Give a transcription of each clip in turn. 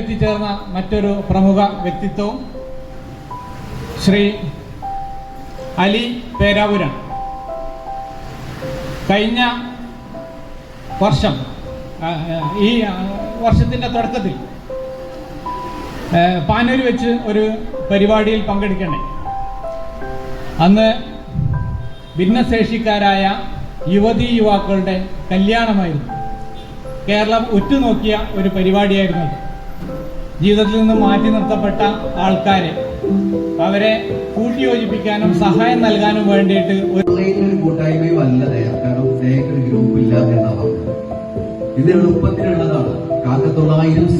എത്തിച്ചേർന്ന മറ്റൊരു പ്രമുഖ വ്യക്തിത്വവും ശ്രീ അലി പേരാപുരം കഴിഞ്ഞ വർഷം ഈ വർഷത്തിന്റെ തുടക്കത്തിൽ പാനൂർ വെച്ച് ഒരു പരിപാടിയിൽ പങ്കെടുക്കണേ അന്ന് ഭിന്നശേഷിക്കാരായ യുവതി യുവാക്കളുടെ കല്യാണമായിരുന്നു. കേരളം ഉറ്റുനോക്കിയ ഒരു പരിപാടിയായിരുന്നു. ജീവിതത്തിൽ നിന്ന് മാറ്റി നിർത്തപ്പെട്ട ആൾക്കാരെ. അവരെ കൂട്ടിയോജിപ്പിക്കാനും സഹായം നൽകാനും വേണ്ടിയിട്ട് ഒരു കൂട്ടായ്മയും അല്ല ദയ കാരണം ഗ്രൂപ്പ് ഇല്ല എന്നാ പറഞ്ഞത്. ഇത് എളുപ്പത്തിലുള്ളതാണ്.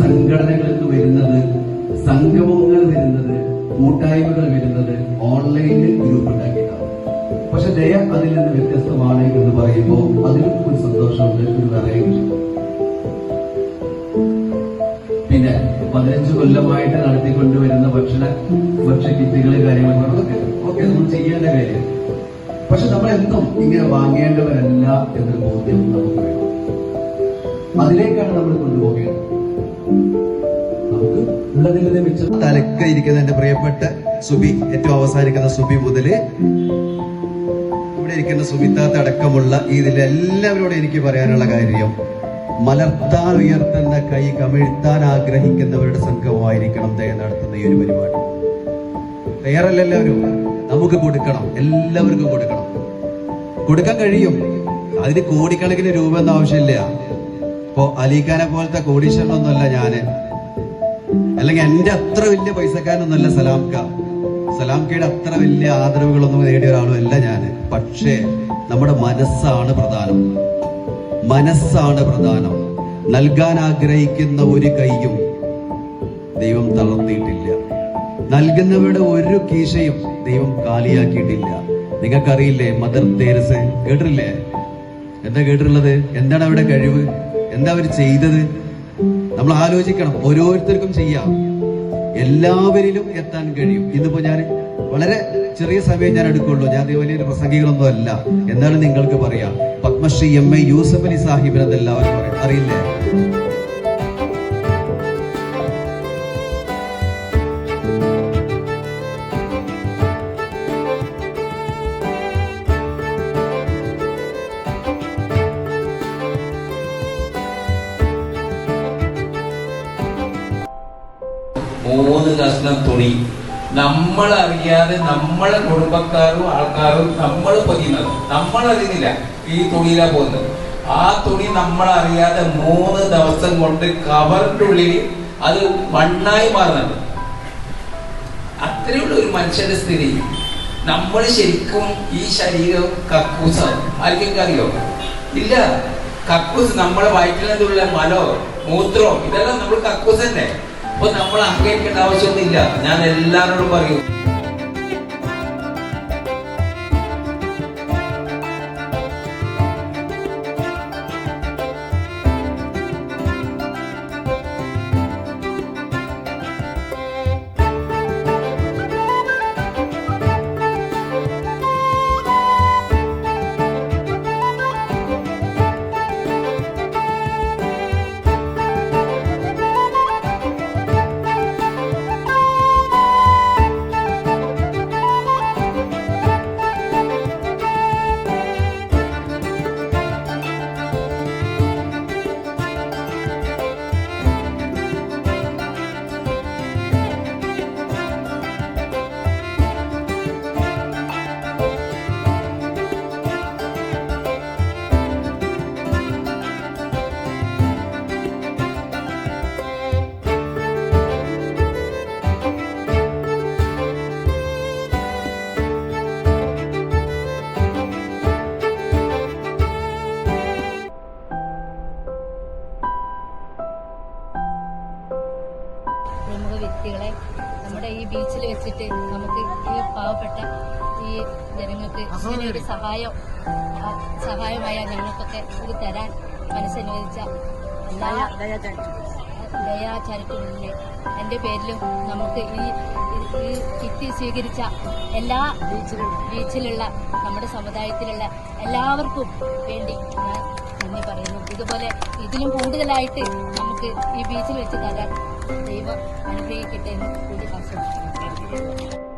സംഘടനകളിൽ നിന്ന് വരുന്നത് സംഗമങ്ങൾ വരുന്നത് കൂട്ടായ്മകൾ വരുന്നത് ഓൺലൈൻ ഗ്രൂപ്പ് ഉണ്ടാക്കിയിട്ടാണ്. പക്ഷെ ദയ അതിൽ നിന്ന് വ്യത്യസ്തമാണ് എന്ന് പറയുമ്പോൾ അതിലും ഒരു സന്തോഷമുണ്ട് ഒരു വെറൈറ്റി പതിനഞ്ച് കൊല്ലമായിട്ട് നടത്തിക്കൊണ്ടുവരുന്ന ഭക്ഷണ ഭക്ഷ്യ കാര്യങ്ങൾ കാര്യങ്ങളൊക്കെ ഒക്കെ നമ്മൾ ചെയ്യേണ്ട കാര്യം. പക്ഷെ നമ്മൾ എന്നും ഇങ്ങനെ വാങ്ങേണ്ടവരല്ല എന്നൊരു ബോധ്യം നമുക്ക് വേണം. അതിലേക്കാണ് നമ്മൾ കൊണ്ടുപോകേണ്ടത്. നമുക്ക് തലക്ക ഇരിക്കുന്ന എന്റെ പ്രിയപ്പെട്ട സുബി ഏറ്റവും അവസാനിക്കുന്ന സുബി മുതൽ ഇവിടെ ഇരിക്കുന്ന സുബിത്താത്ത അടക്കമുള്ള ഇതിലെല്ലാവരോടും എനിക്ക് പറയാനുള്ള കാര്യം മലർത്താൻ ഉയർത്തുന്ന കൈ കമിഴ്ത്താൻ ആഗ്രഹിക്കുന്നവരുടെ സംഘമായിരിക്കണം ദയ നടത്തുന്ന ഈ ഒരു പരിപാടി. തയ്യാറല്ല എല്ലാവരും നമുക്ക് കൊടുക്കണം എല്ലാവർക്കും കൊടുക്കണം. കൊടുക്കാൻ കഴിയും. അതിന് കോടിക്കണക്കിന് രൂപ ഒന്നും ആവശ്യമില്ല. ഇപ്പോ അലീഖാനെ പോലത്തെ കോടീശ്വരനൊന്നുമല്ല ഞാൻ. അല്ലെങ്കിൽ എന്റെ അത്ര വലിയ പൈസക്കാരനൊന്നുമല്ല സലാംക്ക. സലാംക്കയുടെ അത്ര വലിയ ആദരവുകളൊന്നും നേടിയ ഒരാളും അല്ല ഞാൻ. പക്ഷേ നമ്മുടെ മനസ്സാണ് പ്രധാനം. മനസ്സാണ് പ്രധാനം. നൽകാൻ ആഗ്രഹിക്കുന്ന ഒരു കൈയും ദൈവം തളർത്തിയിട്ടില്ല. നൽകുന്നവരുടെ ഒരു കീശയും ദൈവം കാലിയാക്കിയിട്ടില്ല. നിങ്ങൾക്കറിയില്ലേ മദർ തേരസ് കേട്ടിട്ടില്ലേ? എന്താ കേട്ടിട്ടുള്ളത്? എന്താണ് അവിടെ കഴിവ്? എന്താ അവർ ചെയ്തത്? നമ്മൾ ആലോചിക്കണം ഓരോരുത്തർക്കും ചെയ്യാം. എല്ലാവരിലും എത്താൻ കഴിയും. ഇന്നിപ്പോ ഞാൻ വളരെ ചെറിയ സമയം ഞാൻ എടുക്കുള്ളൂ. ഞാൻ വലിയൊരു പ്രസംഗികളൊന്നും അല്ല എന്നാലും നിങ്ങൾക്ക് പറയാം? പത്മശ്രീ എം എ യൂസഫ് അലി സാഹിബിന് അതെല്ലാവരും പറയും അറിയില്ലേ? മൂന്ന് കഷ്ണം തുണി. നമ്മൾ അറിയാതെ നമ്മളെ കുടുംബക്കാരും ആൾക്കാരും നമ്മൾ പൊതിയുന്നത്. നമ്മൾ അറിയുന്നില്ല ഈ തുണിയിലാ പോകുന്നത്. ആ തുണി നമ്മൾ അറിയാതെ മൂന്ന് ദിവസം കൊണ്ട് കവറിന്റെ ഉള്ളിൽ അത് മണ്ണായി മാറുന്നത് അത്രയുള്ള ഒരു മനുഷ്യന്റെ സ്ഥിതി. നമ്മൾ ശരിക്കും ഈ ശരീരം കക്കൂസ് ആർക്കെങ്കിലും അറിയോ? ഇല്ല. കക്കൂസ് നമ്മളെ വയറ്റിലുള്ള മലോ മൂത്രോ ഇതെല്ലാം നമ്മൾ കക്കൂസ് തന്നെ അപ്പൊ നമ്മൾ അഹങ്കരിക്കേണ്ട ആവശ്യമൊന്നുമില്ല. ഞാൻ എല്ലാവരോടും പറയും. വ്യക്തികളെ നമ്മുടെ ഈ ബീച്ചിൽ വെച്ചിട്ട് നമുക്ക് ഈ പാവപ്പെട്ട ഈ ജനങ്ങൾക്ക് ഇങ്ങനെ ഒരു സഹായം സഹായമായ ഞങ്ങൾക്കൊക്കെ ഇത് തരാൻ മനസ്സനുവദിച്ച എല്ലാ ദയാ ചാരിറ്റബിളിലെ എന്റെ പേരിലും നമുക്ക് ഈ ഈ- ഈ കിറ്റ് സ്വീകരിച്ച എല്ലാ ബീച്ചിലുള്ള നമ്മുടെ സമുദായത്തിലുള്ള എല്ലാവർക്കും വേണ്ടി ഞാൻ നന്ദി പറയുന്നു. ഇതുപോലെ ഇതിലും കൂടുതലായിട്ട് നമുക്ക് ഈ ബീച്ചിൽ വെച്ച് തരാൻ ദൈവം അനുഗ്രഹിക്കട്ടെ എന്ന് കൂടി ആശംസിക്കുന്നു